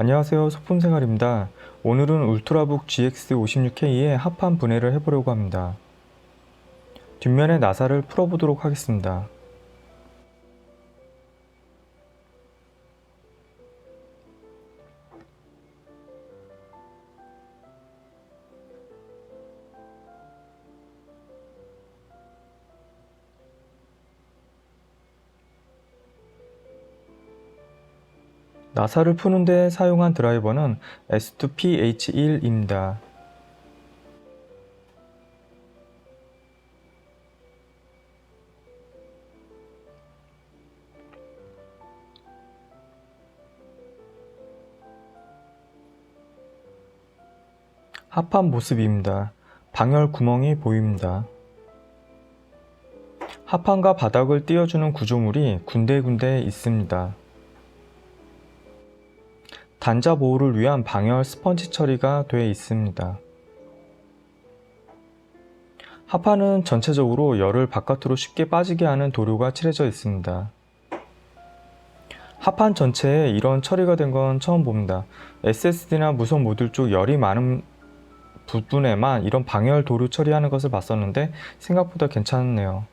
안녕하세요. 소품생활입니다. 오늘은 울트라북 GX56K의 합판 분해를 해보려고 합니다. 뒷면의 나사를 풀어보도록 하겠습니다. 나사를 푸는데 사용한 드라이버는 S2PH1입니다. 합판 모습입니다. 방열 구멍이 보입니다. 합판과 바닥을 띄워주는 구조물이 군데군데 있습니다. 단자 보호를 위한 방열 스펀지 처리가 되어 있습니다. 합판은 전체적으로 열을 바깥으로 쉽게 빠지게 하는 도료가 칠해져 있습니다. 합판 전체에 이런 처리가 된 건 처음 봅니다. SSD나 무선 모듈 쪽 열이 많은 부분에만 이런 방열 도료 처리하는 것을 봤었는데 생각보다 괜찮네요.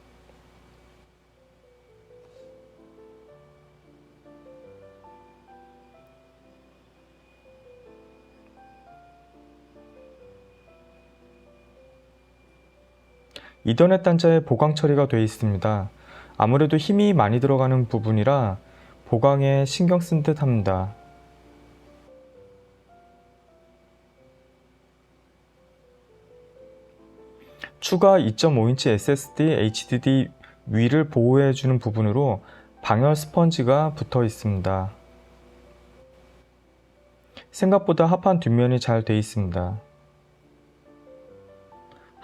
이더넷 단자에 보강 처리가 되어 있습니다. 아무래도 힘이 많이 들어가는 부분이라 보강에 신경 쓴 듯 합니다. 추가 2.5인치 SSD HDD 위를 보호해주는 부분으로 방열 스펀지가 붙어 있습니다. 생각보다 합판 뒷면이 잘 되어 있습니다.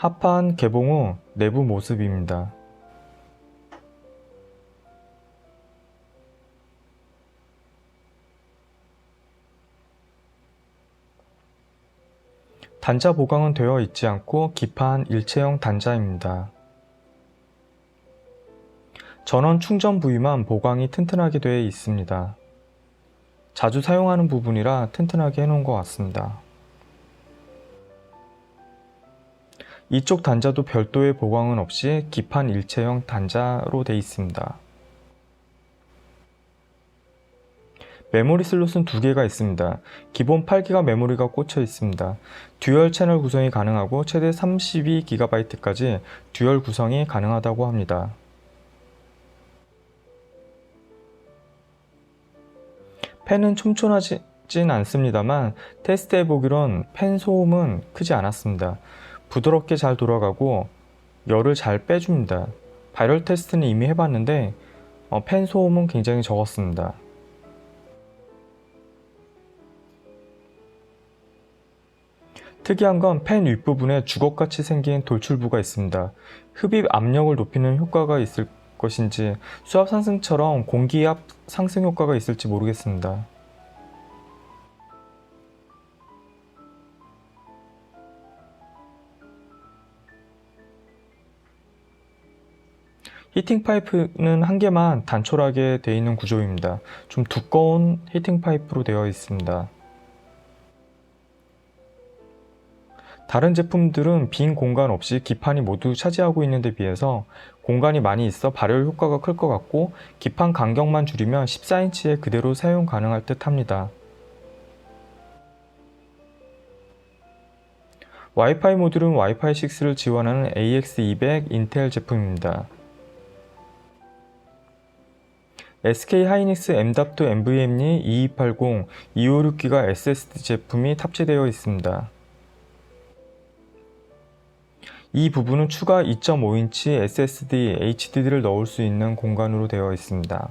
합판 개봉 후 내부 모습입니다. 단자 보강은 되어 있지 않고 기판 일체형 단자입니다. 전원 충전 부위만 보강이 튼튼하게 되어 있습니다. 자주 사용하는 부분이라 튼튼하게 해놓은 것 같습니다. 이쪽 단자도 별도의 보강은 없이 기판 일체형 단자로 되어 있습니다. 메모리 슬롯은 두 개가 있습니다. 기본 8기가 메모리가 꽂혀 있습니다. 듀얼 채널 구성이 가능하고 최대 32GB까지 듀얼 구성이 가능하다고 합니다. 펜은 촘촘하진 않습니다만 테스트 해보기론 펜 소음은 크지 않았습니다. 부드럽게 잘 돌아가고 열을 잘 빼줍니다. 발열 테스트는 이미 해봤는데 어, 펜 소음은 굉장히 적었습니다. 특이한 건펜 윗부분에 주걱같이 생긴 돌출부가 있습니다. 흡입 압력을 높이는 효과가 있을 것인지 수압 상승처럼 공기압 상승 효과가 있을지 모르겠습니다. 히팅 파이프는 한 개만 단촐하게 되어 있는 구조입니다. 좀 두꺼운 히팅 파이프로 되어 있습니다. 다른 제품들은 빈 공간 없이 기판이 모두 차지하고 있는 데 비해서 공간이 많이 있어 발열 효과가 클 것 같고 기판 간격만 줄이면 14인치에 그대로 사용 가능할 듯 합니다. 와이파이 모듈은 와이파이 6를 지원하는 AX200 인텔 제품입니다. SK 하이닉스 M.2 NVMe 2280 256기가 SSD 제품이 탑재되어 있습니다. 이 부분은 추가 2.5인치 SSD HDD를 넣을 수 있는 공간으로 되어 있습니다.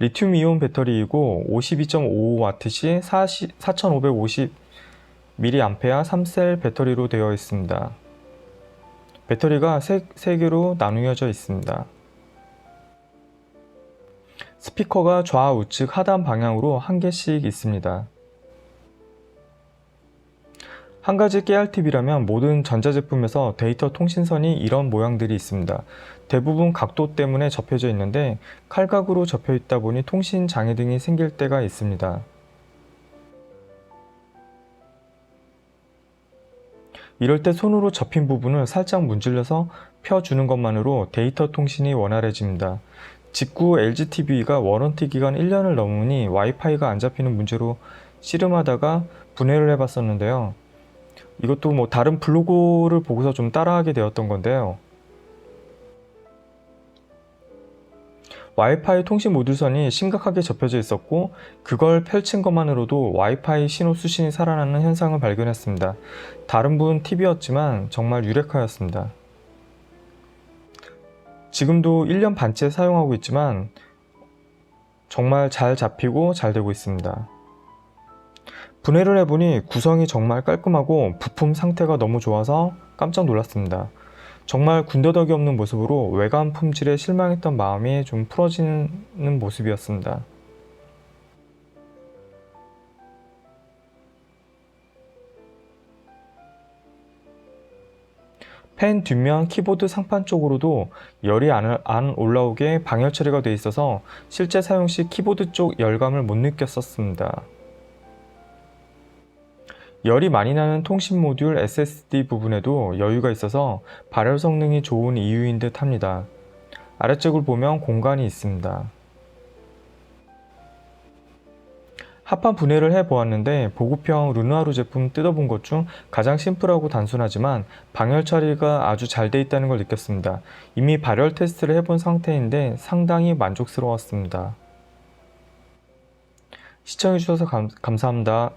리튬 이온 배터리이고 52.55W 시 4550mAh 3셀 배터리로 되어 있습니다. 배터리가 3, 3개로 나누어져 있습니다. 스피커가 좌우측 하단 방향으로 한 개씩 있습니다. 한 가지 깨알 팁이라면 모든 전자제품에서 데이터 통신선이 이런 모양들이 있습니다. 대부분 각도 때문에 접혀져 있는데 칼각으로 접혀 있다 보니 통신 장애 등이 생길 때가 있습니다. 이럴 때 손으로 접힌 부분을 살짝 문질러서 펴주는 것만으로 데이터 통신이 원활해집니다. 직구 LGTV가 워런티 기간 1년을 넘으니 와이파이가 안 잡히는 문제로 씨름하다가 분해를 해봤었는데요. 이것도 뭐 다른 블로그를 보고서 좀 따라하게 되었던 건데요. 와이파이 통신 모듈선이 심각하게 접혀져 있었고 그걸 펼친 것만으로도 와이파이 신호 수신이 살아나는 현상을 발견했습니다. 다른 분 팁이었지만 정말 유력하였습니다. 지금도 1년 반째 사용하고 있지만 정말 잘 잡히고 잘 되고 있습니다. 분해를 해보니 구성이 정말 깔끔하고 부품 상태가 너무 좋아서 깜짝 놀랐습니다. 정말 군더더기 없는 모습으로 외관 품질에 실망했던 마음이 좀 풀어지는 모습이었습니다. 펜 뒷면 키보드 상판 쪽으로도 열이 안, 안 올라오게 방열 처리가 되어 있어서 실제 사용 시 키보드 쪽 열감을 못 느꼈었습니다. 열이 많이 나는 통신 모듈 SSD 부분에도 여유가 있어서 발열 성능이 좋은 이유인 듯 합니다. 아래쪽을 보면 공간이 있습니다. 합판 분해를 해 보았는데 보급형 르누아르 제품 뜯어본 것 중 가장 심플하고 단순하지만 방열 처리가 아주 잘 돼 있다는 걸 느꼈습니다. 이미 발열 테스트를 해본 상태인데 상당히 만족스러웠습니다. 시청해주셔서 감, 감사합니다.